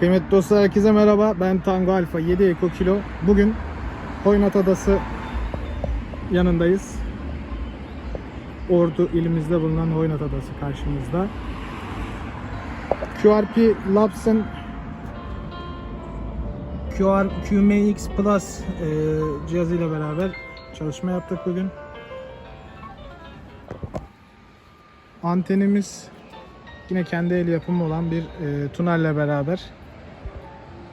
Kıymetli dostlar herkese merhaba. Ben Tango Alfa 7 Eko Kilo. Bugün Hoynat Adası yanındayız. Ordu ilimizde bulunan Hoynat Adası karşımızda. QRP Labs'ın QR QMX Plus e, cihazıyla beraber çalışma yaptık bugün. Antenimiz yine kendi el yapımı olan bir e, tunelle beraber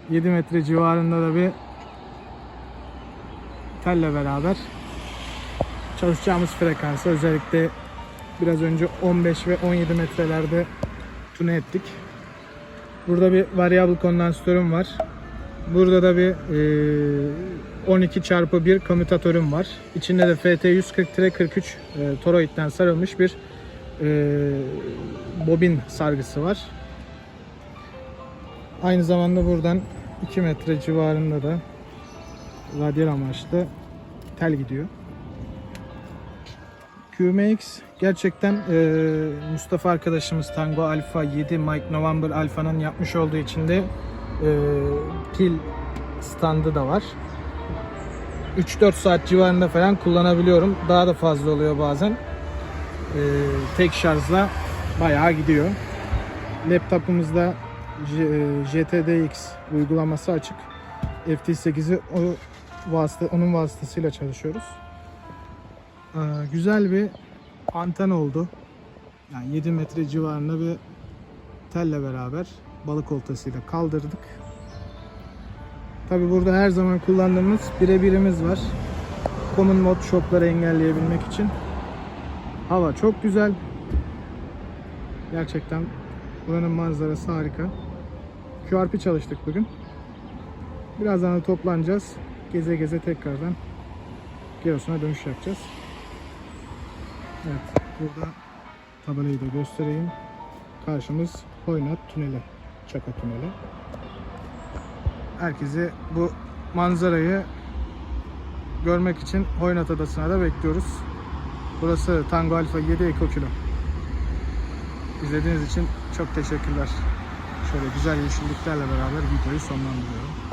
7 metre civarında da bir telle beraber çalışacağımız frekansı özellikle biraz önce 15 ve 17 metrelerde tune ettik. Burada bir variable kondansatörüm var. Burada da bir e, 12 çarpı 1 komütatörüm var. İçinde de FT140-43 e, toroidden sarılmış bir e, bobin sargısı var. Aynı zamanda buradan 2 metre civarında da radyal amaçlı tel gidiyor. QMX gerçekten e, Mustafa arkadaşımız Tango Alpha 7 Mike November Alpha'nın yapmış olduğu içinde e, pil standı da var. 3-4 saat civarında falan kullanabiliyorum. Daha da fazla oluyor bazen. E, tek şarjla bayağı gidiyor. Laptopumuzda JTDX uygulaması açık. FT8'i o vasıta, onun vasıtasıyla çalışıyoruz. Ee, güzel bir anten oldu. Yani 7 metre civarında bir telle beraber balık oltasıyla kaldırdık. Tabi burada her zaman kullandığımız birebirimiz var. Common mod shopları engelleyebilmek için. Hava çok güzel. Gerçekten buranın manzarası harika. QRP çalıştık bugün. Birazdan da toplanacağız. Geze geze tekrardan Giresun'a dönüş yapacağız. Evet, burada tabelayı da göstereyim. Karşımız Hoynat Tüneli, Çaka Tüneli. Herkesi bu manzarayı görmek için Hoynat Adası'na da bekliyoruz. Burası Tango Alfa 7 Eko Kilo. İzlediğiniz için çok teşekkürler. Şöyle güzel yeşilliklerle beraber videoyu sonlandırıyorum.